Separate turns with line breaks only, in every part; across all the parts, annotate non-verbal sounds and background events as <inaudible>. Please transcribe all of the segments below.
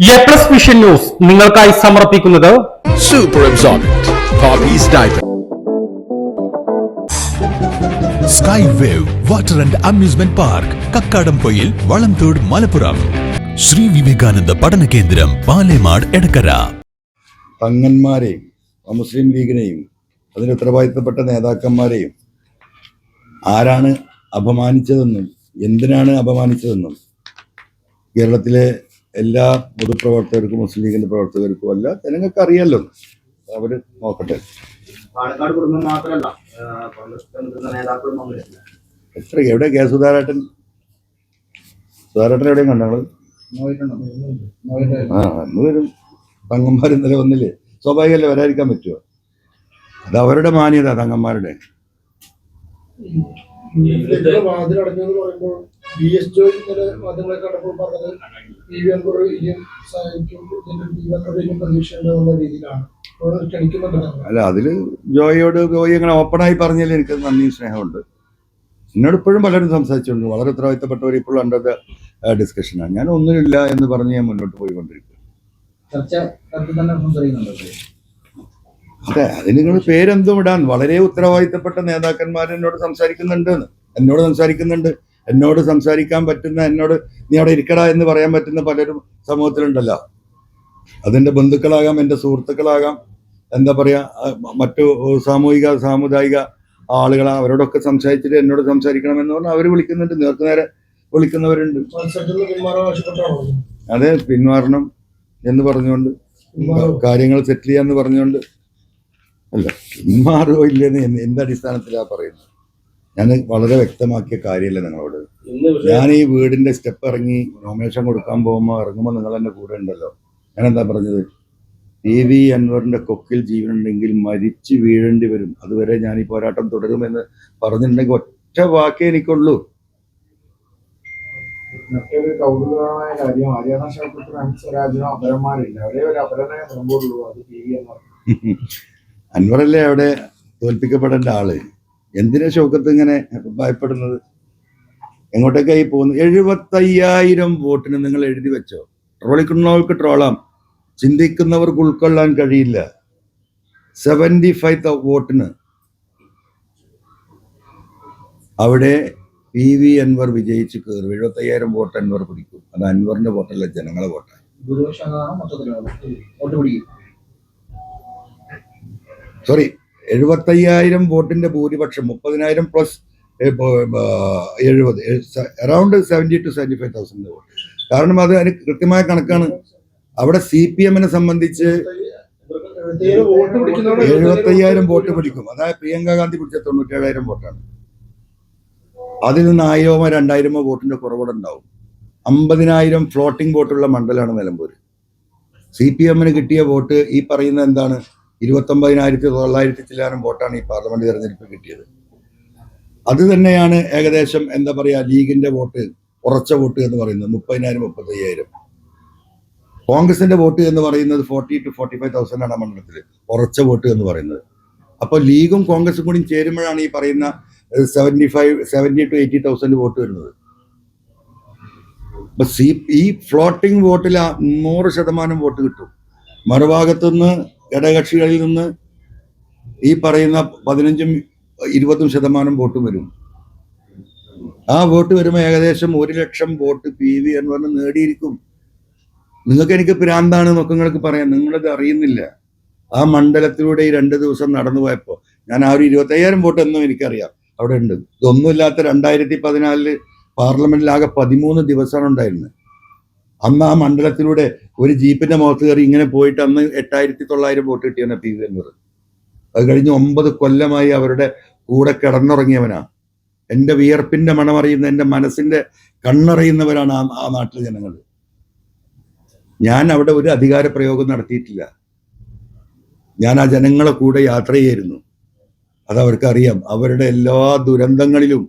A plus vision news നിങ്ങൾക്കായി സമർപ്പിക്കുന്നത്
Super absorbent. Poppy's diaper.
Sky wave water and amusement park Kakkadampoyil Valamthode Malappuram Shri Vivekananda പഠന കേന്ദ്രം പാലേമാട് എടക്കര
തങ്ങന്മാരെയും മുസ്ലിം ലീഗിനെയും അതിന് ഉത്തരവാദിത്തപ്പെട്ട നേതാക്കന്മാരെയും ആരാണ് അപമാനിച്ചതെന്നും എന്തിനാണ് അപമാനിച്ചതെന്നും കേരളത്തിലെ എല്ലാ പൊതുപ്രവർത്തകർക്കും മുസ്ലിം ലീഗിന്റെ പ്രവർത്തകർക്കും അല്ല ജനങ്ങൾക്ക് അറിയാലോ അവർ നോക്കട്ടെ.
പാലക്കാട് കുടുംബം മാത്രമല്ല
എത്ര എവിടെ? കെ. സുധാരേട്ടൻ സുധാരേട്ടൻ എവിടെയും കണ്ടങ്ങൾ ആ അന്ന് വരും. തങ്ങന്മാർ ഇന്നലെ വന്നില്ലേ? സ്വാഭാവികമല്ലേ വരാതിരിക്കാൻ പറ്റുമോ അത് അവരുടെ മാന്യത തങ്ങന്മാരുടെ.
ഇതിന്റെ വാതിലടഞ്ഞെന്ന് പറയുമ്പോൾ ബി എസ് ജോയ് ഇന്നലെ മാധ്യമങ്ങളെ കണ്ടപ്പോൾ പറഞ്ഞത് പി വി അൻപത് ഇനിയും സഹായിക്കും ഇതിന്റെ പി വി അൻപത് ഇനിയും പ്രതീക്ഷയുണ്ടെന്നുള്ള രീതിയിലാണ്.
അല്ല അതിൽ ജോയിയോട് ജോയി അങ്ങനെ ഓപ്പണായി പറഞ്ഞതിൽ എനിക്ക് നന്ദി സ്നേഹമുണ്ട്. എന്നോട് ഇപ്പോഴും പലരും സംസാരിച്ചിട്ടുണ്ട്. വളരെ ഉത്തരവാദിത്തപ്പെട്ടവർ ഇപ്പോൾ അണ്ടർ ദ ഡിസ്കഷനാണ് ഞാൻ ഒന്നുമില്ല എന്ന് പറഞ്ഞ് ഞാൻ മുന്നോട്ട് പോയിക്കൊണ്ടിരിക്കും അതെ അതിന് നിങ്ങൾ പേരെന്തും ഇടാൻ വളരെ ഉത്തരവാദിത്തപ്പെട്ട നേതാക്കന്മാർ എന്നോട് സംസാരിക്കുന്നുണ്ട്. എന്നോട് സംസാരിക്കുന്നുണ്ട്. എന്നോട് സംസാരിക്കാൻ പറ്റുന്ന എന്നോട് നീ അവിടെ ഇരിക്കടാ എന്ന് പറയാൻ പറ്റുന്ന പലരും സമൂഹത്തിലുണ്ടല്ലോ. അതിന്റെ ബന്ധുക്കളാകാം എന്റെ സുഹൃത്തുക്കളാകാം എന്താ പറയാ മറ്റു സാമൂഹിക സാമുദായിക ആളുകൾ അവരോടൊക്കെ സംസാരിച്ചിട്ട് എന്നോട് സംസാരിക്കണമെന്ന് പറഞ്ഞാൽ അവർ വിളിക്കുന്നുണ്ട്. നേർക്ക് നേരെ വിളിക്കുന്നവരുണ്ട്. അതെ പിന്മാറണം എന്ന് പറഞ്ഞുകൊണ്ട്? കാര്യങ്ങൾ സെറ്റിൽ ചെയ്യാന്ന് പറഞ്ഞുകൊണ്ട്. അല്ല പിന്മാറുകയോ ഇല്ലെന്ന് എന്ത് അടിസ്ഥാനത്തിലാണ് പറയുന്നത്. ഞാൻ വളരെ വ്യക്തമാക്കിയ കാര്യമല്ല നിങ്ങളോട്? ഞാൻ ഈ വീടിന്റെ സ്റ്റെപ്പ് ഇറങ്ങി നോമിനേഷൻ കൊടുക്കാൻ പോകുമ്പോൾ ഇറങ്ങുമ്പോൾ നിങ്ങൾ എന്നെ കൂടെ ഉണ്ടല്ലോ. ഞാൻ എന്താ പറഞ്ഞത്? പി വി അൻവറിന്റെ കൊക്കിൽ ജീവനുണ്ടെങ്കിൽ മരിച്ചു വീഴേണ്ടി വരും. അതുവരെ ഞാൻ ഈ പോരാട്ടം തുടരുമെന്ന് പറഞ്ഞിട്ടുണ്ടെങ്കിൽ ഒറ്റ വാക്കേ എനിക്കുള്ളൂ.
മറ്റൊരു കൗതുകമായ കാര്യം ഹരിയാന ക്ഷേത്രത്തിനും സ്വരാജിനും അപരന്മാരില്ല. ഒരേ ഒരു അപരനെ മുമ്പുള്ളൂ അത് ടി വി <laughs>
അൻവറല്ലേ അവിടെ തോൽപ്പിക്കപ്പെടേണ്ട ആൾ? എന്തിനാ ഷൗക്കത്ത് ഇങ്ങനെ ഭയപ്പെടുന്നത്? എങ്ങോട്ടേക്കായി പോകുന്നു എഴുപത്തയ്യായിരം വോട്ടിന് നിങ്ങൾ എഴുതി വെച്ചോ. ട്രോളിക്കുന്നവർക്ക് ട്രോളാം. ചിന്തിക്കുന്നവർക്ക് ഉൾക്കൊള്ളാൻ കഴിയില്ല. സെവന്റി ഫൈവ് വോട്ടിന്. അവിടെ പി വി അൻവർ വിജയിച്ച് കയറും. എഴുപത്തയ്യായിരം വോട്ട് അൻവർ പിടിക്കും. അത് അൻവറിന്റെ വോട്ടല്ല ജനങ്ങളെ വോട്ടാണ്. സോറി എഴുപത്തയ്യായിരം വോട്ടിന്റെ ഭൂരിപക്ഷം മുപ്പതിനായിരം പ്ലസ് എഴുപത് around seventy two seventy five thousand vote. കാരണം അത് അതിന് കൃത്യമായ കണക്കാണ്. അവിടെ സി പി എമ്മിനെ സംബന്ധിച്ച് എഴുപത്തയ്യായിരം വോട്ട് പിടിക്കും. അതായത് പ്രിയങ്ക ഗാന്ധി പിടിച്ച തൊണ്ണൂറ്റേഴായിരം വോട്ടാണ്. അതിൽ നിന്ന് ആയിരമോ രണ്ടായിരമോ വോട്ടിന്റെ ഉണ്ടാവും അമ്പതിനായിരം ഫ്ലോട്ടിംഗ് വോട്ടുള്ള മണ്ഡലമാണ് നിലമ്പൂർ സി പി എമ്മിന് കിട്ടിയ വോട്ട് ഈ പറയുന്ന എന്താണ്? ഇരുപത്തൊമ്പതിനായിരത്തി തൊള്ളായിരത്തി ചില്ലാനം വോട്ടാണ് ഈ പാർലമെന്റ് തെരഞ്ഞെടുപ്പ് കിട്ടിയത്. അത് തന്നെയാണ് ഏകദേശം എന്താ പറയാ ലീഗിന്റെ വോട്ട് ഉറച്ച വോട്ട് എന്ന് പറയുന്നത് മുപ്പതിനായിരം മുപ്പത്തയ്യായിരം. കോൺഗ്രസിന്റെ വോട്ട് എന്ന് പറയുന്നത് forty two forty five thousand ആണ് മണ്ഡലത്തിൽ ഉറച്ച വോട്ട് എന്ന് പറയുന്നത്. അപ്പോൾ ലീഗും കോൺഗ്രസും കൂടി ചേരുമ്പോഴാണ് ഈ പറയുന്ന seventy five seventy two eighty thousand vote വരുന്നത്. അപ്പൊ സി ഈ ഫ്ലോട്ടിംഗ് വോട്ടിൽ നൂറ് ശതമാനം വോട്ട് കിട്ടും. മറുഭാഗത്തുനിന്ന് ഘടകകക്ഷികളിൽ നിന്ന് ഈ പറയുന്ന പതിനഞ്ചും ഇരുപതും ശതമാനം വോട്ട് വരും. ആ വോട്ട് വരുമ്പോൾ ഏകദേശം ഒരു ലക്ഷം വോട്ട് പി വി എന്ന് പറഞ്ഞ് നേടിയിരിക്കും. നിങ്ങൾക്ക് എനിക്ക് പ്രാന്താണ് എന്നൊക്കെ നിങ്ങൾക്ക് പറയാം. നിങ്ങളത് അറിയുന്നില്ല. ആ മണ്ഡലത്തിലൂടെ ഈ രണ്ട് ദിവസം നടന്നു പോയപ്പോൾ ഞാൻ ആ ഒരു ഇരുപത്തയ്യായിരം വോട്ട് എന്നും എനിക്കറിയാം. അവിടെ ഉണ്ട്. ഇതൊന്നുമില്ലാത്ത രണ്ടായിരത്തി പതിനാലിൽ പാർലമെന്റിൽ ആകെ പതിമൂന്ന് ദിവസമാണ് ഉണ്ടായിരുന്നത്. അന്ന് ആ മണ്ഡലത്തിലൂടെ ഒരു ജീപ്പിന്റെ മുഖത്ത് കയറി ഇങ്ങനെ പോയിട്ട് അന്ന് എട്ടായിരത്തി തൊള്ളായിരം വോട്ട് കിട്ടിയാണ് പി വി അൻവർ. അത് കഴിഞ്ഞ് ഒമ്പത് കൊല്ലമായി അവരുടെ കൂടെ കിടന്നുറങ്ങിയവനാ. എന്റെ വിയർപ്പിന്റെ മണമറിയുന്ന എന്റെ മനസ്സിന്റെ കണ്ണറിയുന്നവരാണ് ആ ആ നാട്ടിലെ ജനങ്ങൾ. ഞാൻ അവിടെ ഒരു അധികാര പ്രയോഗം നടത്തിയിട്ടില്ല. ഞാൻ ആ ജനങ്ങളെ കൂടെ യാത്ര ചെയ്യായിരുന്നു. അതവർക്കറിയാം അവരുടെ എല്ലാ ദുരന്തങ്ങളിലും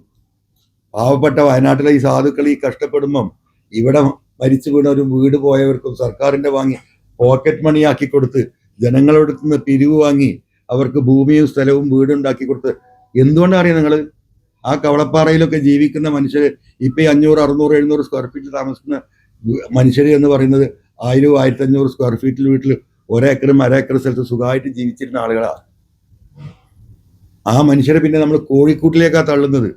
പാവപ്പെട്ട വയനാട്ടിലെ ഈ സാധുക്കൾ ഈ കഷ്ടപ്പെടുമ്പം ഇവിടെ മരിച്ചു വീണ ഒരു വീട് പോയവർക്കും സർക്കാരിന്റെ വാങ്ങി പോക്കറ്റ് മണി ആക്കി കൊടുത്ത് ജനങ്ങളുടെ നിന്ന് പിരിവ് വാങ്ങി അവർക്ക് ഭൂമിയും സ്ഥലവും വീടും ഉണ്ടാക്കി കൊടുത്ത്. എന്തുകൊണ്ടാണ് അറിയാം നിങ്ങൾ ആ കവളപ്പാറയിലൊക്കെ ജീവിക്കുന്ന മനുഷ്യർ ഇപ്പൊ ഈ അഞ്ഞൂറ് അറുന്നൂറ് എഴുന്നൂറ് സ്ക്വയർ ഫീറ്റിൽ താമസിക്കുന്ന മനുഷ്യർ എന്ന് പറയുന്നത് ആയിരം ആയിരത്തി അഞ്ഞൂറ് സ്ക്വയർ ഫീറ്റിൽ വീട്ടിൽ ഒരേക്കറും അരേക്കർ സ്ഥലത്ത് സുഖമായിട്ട് ജീവിച്ചിരുന്ന ആളുകളാണ് ആ മനുഷ്യരെ പിന്നെ നമ്മൾ കോഴിക്കൂട്ടിലേക്കാണ് തള്ളുന്നത്.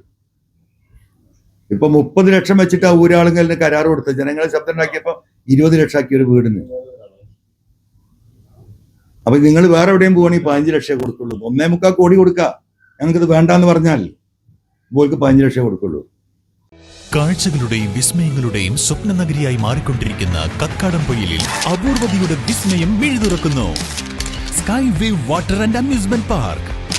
ഇപ്പൊ മുപ്പത് ലക്ഷം വെച്ചിട്ട് ആ ഊരാളുകളിന് കരാർ കൊടുത്തത്. ജനങ്ങളെ ശബ്ദം ഉണ്ടാക്കിയപ്പോ ഇരുപത് ലക്ഷം ആക്കിയ ഒരു വീടിന്. അപ്പൊ നിങ്ങൾ വേറെ എവിടെയും പോവാണെങ്കിൽ പതിനഞ്ച് ലക്ഷം കൊടുക്കുള്ളൂ. ഒന്നേ മുക്കാൽ കോടി കൊടുക്കുക ഞങ്ങൾക്കിത് വേണ്ടാന്ന് പറഞ്ഞാൽ പോൾക്ക് പതിനഞ്ച് ലക്ഷം കൊടുക്കുള്ളൂ.
കാഴ്ചകളുടെയും വിസ്മയങ്ങളുടെയും സ്വപ്ന നഗരിയായി മാറിക്കൊണ്ടിരിക്കുന്ന കക്കാടംപൊയിലിൽ അപൂർവതയുടെ വിസ്മയം മിഴുതുറക്കുന്നു. Sky wave water and amusement park.